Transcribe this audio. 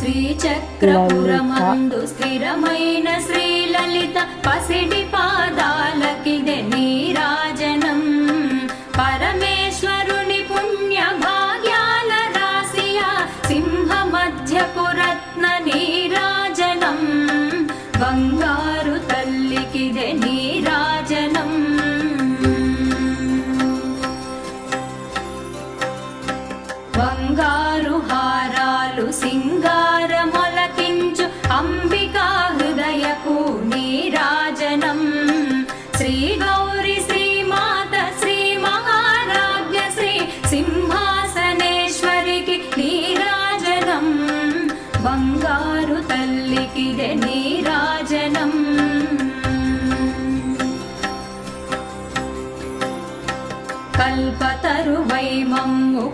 శ్రీచక్రపురమందు స్థిరమైన శ్రీలలిత పసిడి పాదాలకిదే నీరాజనం. పరమేశ్వరుని పుణ్య భాగ్యాల రాశియా సింహ మధ్యపు రత్న నీరాజనం. బంగారు తల్లికిదే నీరాజనం. బంగారు హా శ్రీ గౌరి శ్రీమాత శ్రీ మహారాజ్య శ్రీ సింహాసనేశ్వరికి నీరాజనం. బంగారు తల్లికిదే నీరాజనం. కల్పతరువై మమ్ము